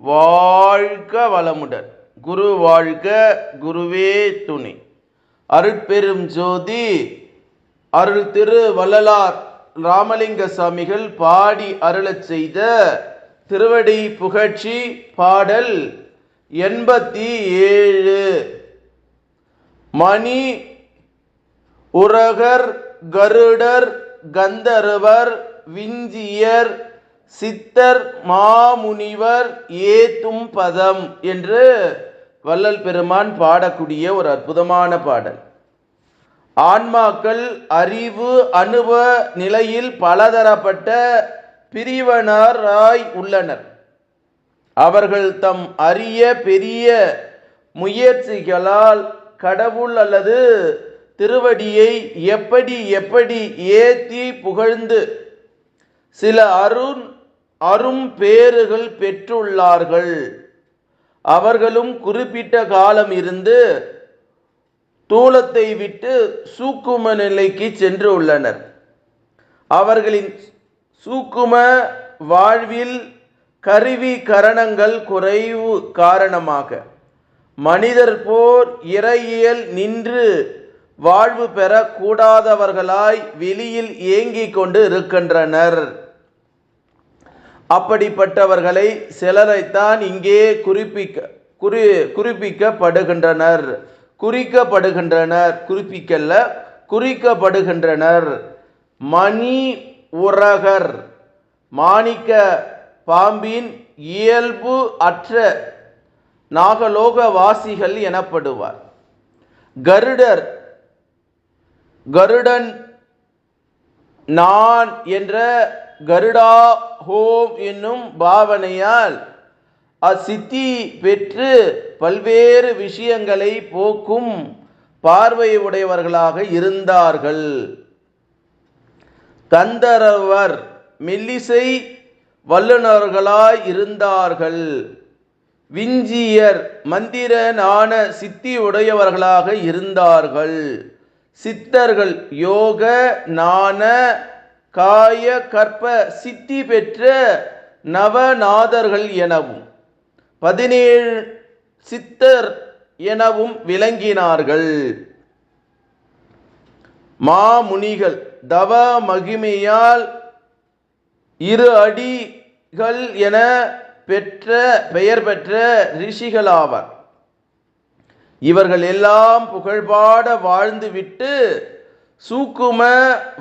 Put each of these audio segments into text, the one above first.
வாழ்க வளமுடன். குரு வாழ்க குருவே துணை. அருட்பெரும் ஜோதி அருள் திரு வள்ளலார் ராமலிங்க சாமிகள் பாடி அருளச் செய்த திருவடி புகழ்ச்சி பாடல் எண்பத்தி ஏழு மணி உரகர் கருடர் கந்தர்வர் விஞ்சியர் சித்தர் மாமுனிவர் ஏத்தும் பதம் என்று வள்ளல் பெருமான் பாடக்கூடிய ஒரு அற்புதமான பாடல். ஆன்மாக்கள் அறிவு அனுபவ நிலையில் பலதரப்பட்ட பிரிவனராய் உள்ளனர். அவர்கள் தம் அரிய பெரிய முயற்சிகளால் கடவுள் அல்லது திருவடியை எப்படி எப்படி ஏத்தி புகழ்ந்து சில அருண் அரும் பேறுகள் பெற்றுள்ளார்கள். அவர்களும் குறிப்பிட்ட காலம் இருந்து தூலத்தை விட்டு சூக்கும நிலைக்கு சென்று உள்ளனர். அவர்களின் சூக்கும வாழ்வில் கருவி கரணங்கள் குறைவு காரணமாக மனிதர் போர் இறையியல் நின்று வாழ்வு பெறக்கூடாதவர்களாய் வெளியில் ஏங்கிக் கொண்டு இருக்கின்றனர். அப்படிப்பட்டவர்களை சிலரைத்தான் இங்கே குறிப்பிக்க குறி குறிப்பிக்கப்படுகின்றனர். குறிக்கப்படுகின்றனர். குறிப்பிக்கல்ல குறிக்கப்படுகின்றனர். மணி உரகர் மாணிக்க பாம்பின் இயல்பு அற்ற நாகலோக வாசிகள் எனப்படுவார். கருடர் கருடன் நான் என்ற கருடா ஹோம் என்னும் பாவனையால் அச்சித்தி பெற்று பல்வேறு விஷயங்களை போக்கும் பார்வை உடையவர்களாக இருந்தார்கள். கந்தரவர் மெல்லிசை வல்லுநர்களாய் இருந்தார்கள். விஞ்சியர் மந்திர நாண சித்தி உடையவர்களாக இருந்தார்கள். சித்தர்கள் யோக நாண காய கற்ப சித்தி பெற்ற நவநாதர்கள் எனவும் பதினேழு சித்தர் எனவும் விளங்கினார்கள். மாமுனிகள் தவ மகிமையால் இரு அடிகள் என பெற்ற பெயர் பெற்ற ரிஷிகளாவர். இவர்கள் எல்லாம் புகழ்பாட வாழ்ந்துவிட்டு சூக்கும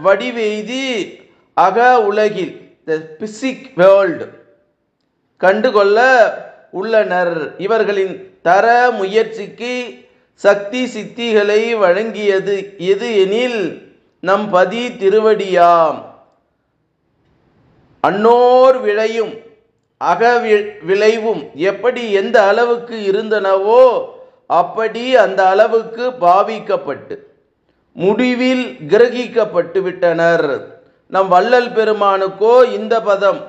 வடிவெய்தி அக உலகில் த பிசிக் வேர்ல்டு கண்டுகொள்ள உள்ளனர். இவர்களின் தர முயற்சிக்கு சக்தி சித்திகளை வழங்கியது எது எனில் நம் பதி திருவடியாம். அன்னோர் விளையும் அக விளைவும் எப்படி எந்த அளவுக்கு இருந்தனவோ அப்படி அந்த அளவுக்கு பாவிக்கப்பட்டு முடிவில் கிரகிக்கப்பட்டு விட்டனர் நம் வள்ளல் பெருமானுக்கோ இந்த பதம்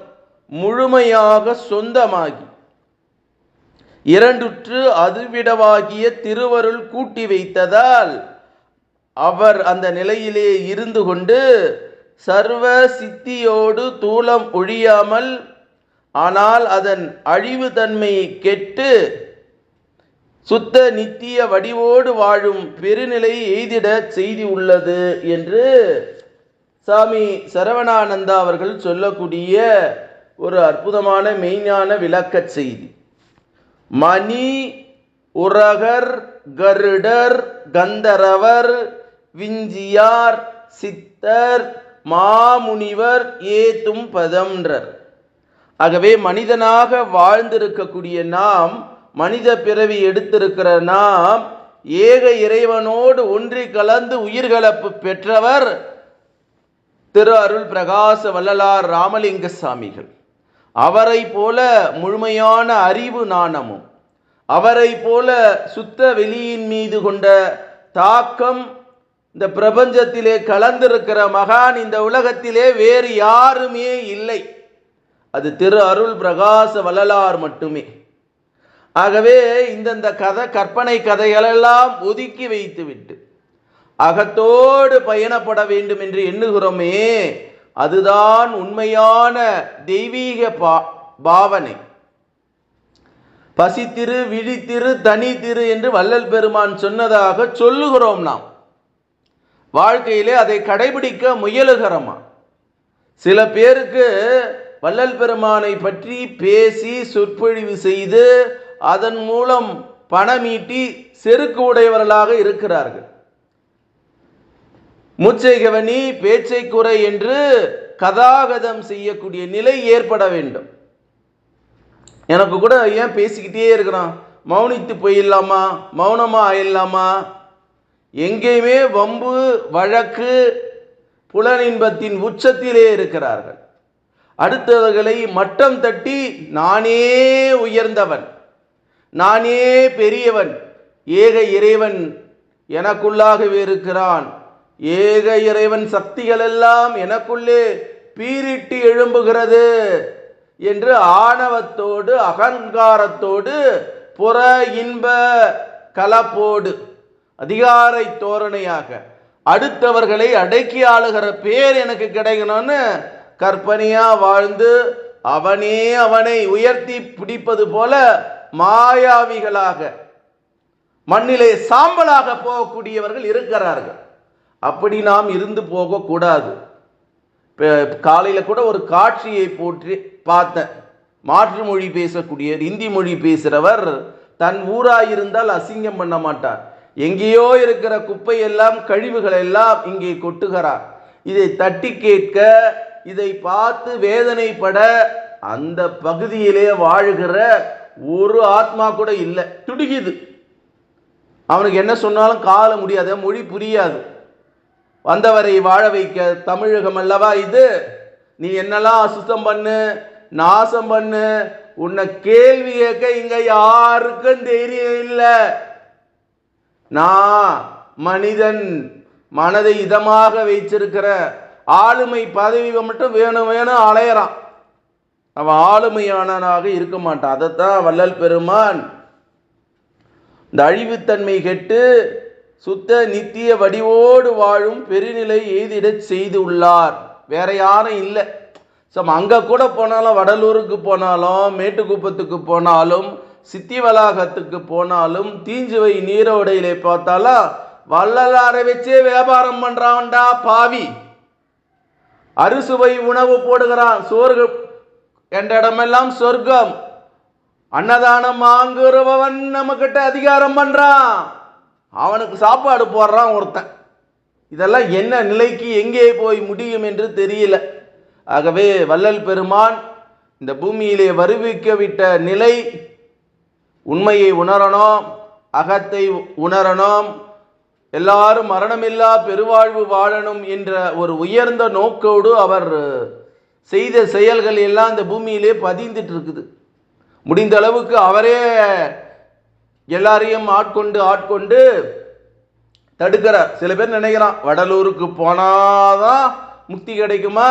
முழுமையாக சொந்தமாகி இரண்டுற்று அதுவிடவாகிய திருவருள் கூட்டி வைத்ததால் அவர் அந்த நிலையிலே இருந்து கொண்டு சர்வ சித்தியோடு தூளம் ஒழியாமல் ஆனால் அதன் அழிவு தன்மை கெட்டு சுத்த நித்திய வடிவோடு வாழும் பெருநிலை எய்திட செய்தி உள்ளது என்று சாமி சரவணானந்தா அவர்கள் சொல்லக்கூடிய ஒரு அற்புதமான மெய்ஞான விளக்கச் செய்தி. மணி உரகர் கருடர் கந்தரவர் விஞ்சியார் சித்தர் மாமுனிவர் ஏத்தும் பதம்ன்றர். ஆகவே மனிதனாக வாழ்ந்திருக்கக்கூடிய நாம் மனித பிறவி எடுத்திருக்கிற நாம் ஏக இறைவனோடு ஒன்றி கலந்து உயிர்கலப்பு பெற்றவர் திரு அருள் பிரகாச வள்ளலார் ராமலிங்க சாமிகள் அவரை போல முழுமையான அறிவு நாணமும் அவரை போல சுத்த வெளியின் மீது கொண்ட தாக்கம் இந்த பிரபஞ்சத்திலே கலந்திருக்கிற மகான் இந்த உலகத்திலே வேறு யாருமே இல்லை. அது திரு அருள் பிரகாச வள்ளலார் மட்டுமே. ஆகவே இந்தந்த கதை கற்பனை கதைகளெல்லாம் ஒதுக்கி வைத்துவிட்டு அகத்தோடு பயணப்பட வேண்டும் என்று எண்ணுகிறோமே அதுதான் உண்மையான தெய்வீக பா பாவனை. பசித்திரு விழித்திரு தனித்திரு என்று வள்ளல் பெருமான் சொன்னதாக சொல்லுகிறோம் நாம். வாழ்க்கையிலே அதை கடைபிடிக்க முயலுகிறோமா? சில பேருக்கு வள்ளல் பெருமானை பற்றி பேசி சொற்பொழிவு செய்து அதன் மூலம் பணமீட்டி செருக்கு உடையவர்களாக இருக்கிறார்கள். மூச்சை கவனி பேச்சை குறை என்று கதாகதம் செய்யக்கூடிய நிலை ஏற்பட வேண்டும். எனக்கு கூட ஏன் பேசிக்கிட்டே இருக்கிறான்? மௌனித்து போயிடலாமா? மௌனமா ஆயிடலாமா? எங்கேயுமே வம்பு வழக்கு புலனின்பத்தின் உச்சத்திலே இருக்கிறார்கள். அடுத்தவர்களை மட்டம் தட்டி நானே உயர்ந்தவன் நானே பெரியவன் ஏக இறைவன் எனக்குள்ளாகவே இருக்கிறான். ஏக இறைவன் சக்திகள் எல்லாம் எனக்குள்ளே பீரிட்டு எழும்புகிறது என்று ஆணவத்தோடு அகங்காரத்தோடு புற இன்ப கலப்போடு அதிகாரை தோரணையாக அடுத்தவர்களை அடக்கி ஆளுகிற பேர் எனக்கு கிடைக்கணும்னு கற்பனையா வாழ்ந்து அவனே அவனை உயர்த்தி பிடிப்பது போல மாயாவிகளாக மண்ணிலே சாம்பலாக போகக்கூடியவர்கள் இருக்கிறார்கள். அப்படி நாம் இருந்து போகக்கூடாது. காலையில் கூட ஒரு காட்சியை போற்றி பார்த்தேன் மாற்று மொழி பேசக்கூடிய இந்தி மொழி பேசுகிறவர் தன் ஊராக இருந்தால் அசிங்கம் பண்ண மாட்டார். எங்கேயோ இருக்கிற குப்பை எல்லாம் கழிவுகள் எல்லாம் இங்கே கொட்டுகிறார். இதை தட்டி கேட்க இதை பார்த்து வேதனைப்பட அந்த பகுதியிலே வாழுகிற ஒரு ஆத்மா கூட இல்லை. துடிக்குது. அவனுக்கு என்ன சொன்னாலும் கால முடியாது மொழி புரியாது. வந்தவரை வாழ வைக்க தமிழகம் அல்லவா இது? நீ என்னெல்லாம் அசுத்தம் பண்ணு நாசம் பண்ணு உன்னை கேள்வி கேட்க இங்க யாருக்கும் தைரியம் இல்லை நான் மனிதன் மனதை இதமாக வைச்சிருக்கிற ஆளுமை பதவி மட்டும் வேணும் வேணும் அலையறான். அவன் ஆளுமையானனாக இருக்க மாட்டான். அதைத்தான் வள்ளல் பெருமான் இந்த அழிவுத்தன்மை கெட்டு சுத்த நித்திய வடிவோடு வாழும் பெருநிலை எய்திடச் செய்து உள்ளார். வேற யாரும் இல்லை. சம் அங்கே கூட போனாலும் வடலூருக்கு போனாலும் மேட்டுக்குப்பத்துக்கு போனாலும் சித்தி வளாகத்துக்கு போனாலும் தீஞ்சுவை நீரோடையிலே பார்த்தாலும் வள்ளலாரை வச்சே வியாபாரம் பண்ணுறான்டா பாவி. அறுசுவை உணவு போடுகிறான் சோறு என்ற இடமெல்லாம் சொர்க்கம். அன்னதானம் வாங்குறவன் நம்மக்கிட்ட அதிகாரம் பண்ணுறான் அவனுக்கு சாப்பாடு போடுறான் ஒருத்தன். இதெல்லாம் என்ன நிலைக்கு எங்கே போய் முடியும் என்று தெரியல. ஆகவே வள்ளல் பெருமான் இந்த பூமியிலே வருவிக்க விட்ட நிலை உண்மையை உணரணும் அகத்தை உணரணும் எல்லாரும் மரணமில்லா பெருவாழ்வு வாழணும் என்ற ஒரு உயர்ந்த நோக்கோடு அவர் செய்த செயல்கள் எல்லாம் இந்த பூமியிலே பதிந்துட்டு இருக்குது. முடிந்த அளவுக்கு அவரே எல்லாரையும் ஆட்கொண்டு ஆட்கொண்டு தடுக்கிறார். சில பேர் நினைக்கிறான் வடலூருக்கு போனாதான் முக்தி கிடைக்குமா?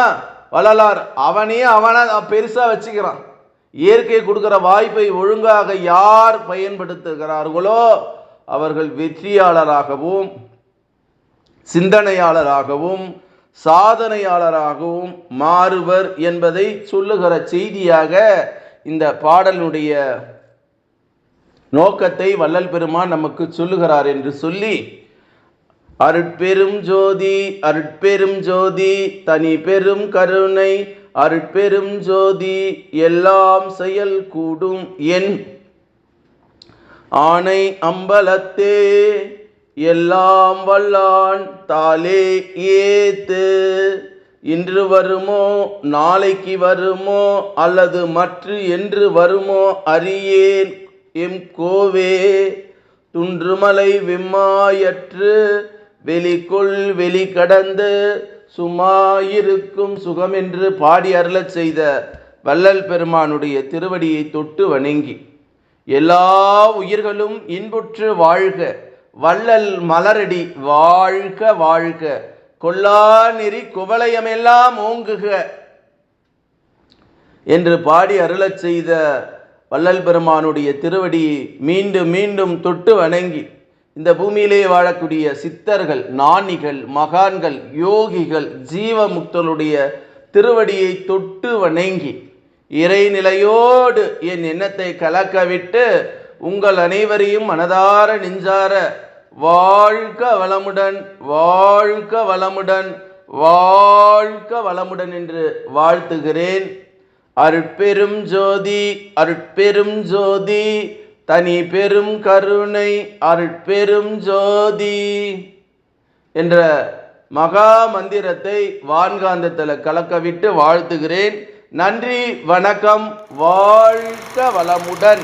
வள்ளலார் அவனே அவனை பெருசா வச்சுக்கிறான். இயற்கை கொடுக்குற வாய்ப்பை ஒழுங்காக யார் பயன்படுத்துகிறார்களோ அவர்கள் வெற்றியாளராகவும் சிந்தனையாளராகவும் சாதனையாளராகவும் மாறுவர் என்பதை சொல்லுகிற செய்தியாக இந்த பாடலினுடைய நோக்கத்தை வள்ளல் பெருமான் நமக்கு சொல்லுகிறார் என்று சொல்லி அருட்பெரும் ஜோதி அருட்பெரும் ஜோதி தனி பெரும் கருணை அருட்பெரும் ஜோதி எல்லாம் செயல் கூடும் என் ஆணை அம்பலத்தே எல்லாம் வல்லான் தாலே ஏத்து. இன்று வருமோ நாளைக்கு வருமோ அல்லது மற்ற என்று வருமோ அறியேன். எம் கோவே துன்றுமலை விம்மாயற்று வெளிக்குள் வெளி கடந்து சுமாயிருக்கும் சுகமென்று பாடி அருளச் செய்த வள்ளல் பெருமானுடைய திருவடியை தொட்டு வணங்கி எல்லா உயிர்களும் இன்புற்று வாழ்க வள்ளல் மலரடி வாழ்க வாழ்க கொல்லா நெறி குவளையமெல்லாம் ஓங்குக என்று பாடி அருளச் செய்த வள்ளல் பெருமானுடைய திருவடியை மீண்டும் மீண்டும் தொட்டு வணங்கி இந்த பூமியிலே வாழக்கூடிய சித்தர்கள் நாணிகள் மகான்கள் யோகிகள் ஜீவமுக்தருடைய திருவடியை தொட்டு வணங்கி இறைநிலையோடு என் எண்ணத்தை கலக்கவிட்டு உங்கள் அனைவரையும் மனதார நெஞ்சார வாழ்க வளமுடன் வாழ்க வளமுடன் வாழ்க வளமுடன் என்று வாழ்த்துகிறேன். அருட்பெரும் ஜோதி அருட்பெரும் ஜோதி தனி பெரும் கருணை அருட்பெரும் ஜோதி என்ற மகா மந்திரத்தை வான்காந்தத்தில் கலக்கவிட்டு வாழ்த்துகிறேன். நன்றி வணக்கம் வாழ்க வளமுடன்.